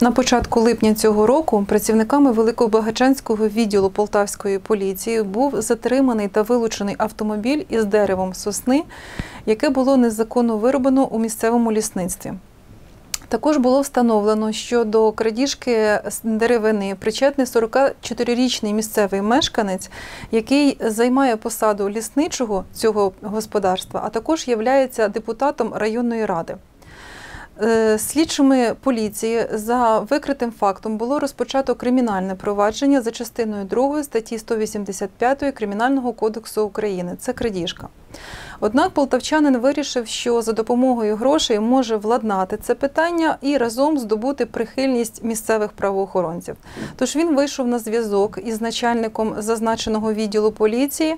На початку липня цього року працівниками Великобагачанського відділу полтавської поліції був затриманий та вилучений автомобіль із деревом сосни, яке було незаконно вироблено у місцевому лісництві. Також було встановлено, що до крадіжки деревини причетний 44-річний місцевий мешканець, який займає посаду лісничого цього господарства, а також є депутатом районної ради. Е, Слідчими поліції за викритим фактом було розпочато кримінальне провадження за частиною 2 статті 185 Кримінального кодексу України. Це крадіжка. Однак полтавчанин вирішив, що за допомогою грошей може владнати це питання і разом здобути прихильність місцевих правоохоронців. Тож він вийшов на зв'язок із начальником зазначеного відділу поліції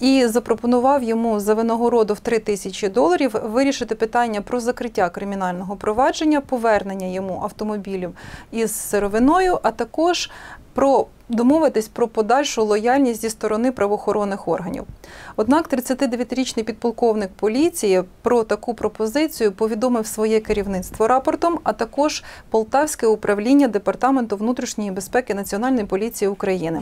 і запропонував йому за винагороду в 3 тисячі доларів вирішити питання про закриття кримінального провадження, повернення йому автомобілів із сировиною, а також про домовитись про подальшу лояльність зі сторони правоохоронних органів. Однак 39-річний підполковник поліції про таку пропозицію повідомив своє керівництво рапортом, а також Полтавське управління Департаменту внутрішньої безпеки Національної поліції України.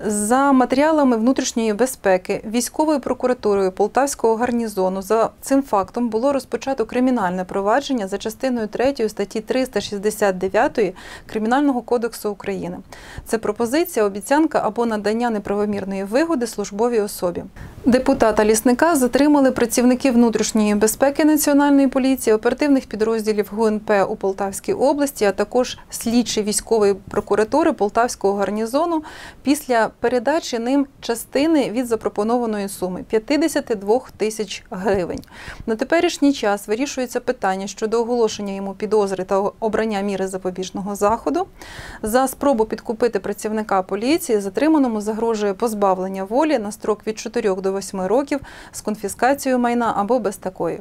За матеріалами внутрішньої безпеки військовою прокуратурою Полтавського гарнізону за цим фактом було розпочато кримінальне провадження за частиною 3 статті 369 Кримінального кодексу України. Це пропозиція, обіцянка або надання неправомірної вигоди службовій особі. Депутата лісника затримали працівники внутрішньої безпеки Національної поліції, оперативних підрозділів ГУНП у Полтавській області, а також слідчі військової прокуратури Полтавського гарнізону після передачі ним частини від запропонованої суми 52 тисяч гривень. На теперішній час вирішується питання щодо оголошення йому підозри та обрання міри запобіжного заходу. За спробу підкупити працівника поліції затриманому загрожує позбавлення волі на строк від 4 до 8 років з конфіскацією майна або без такої.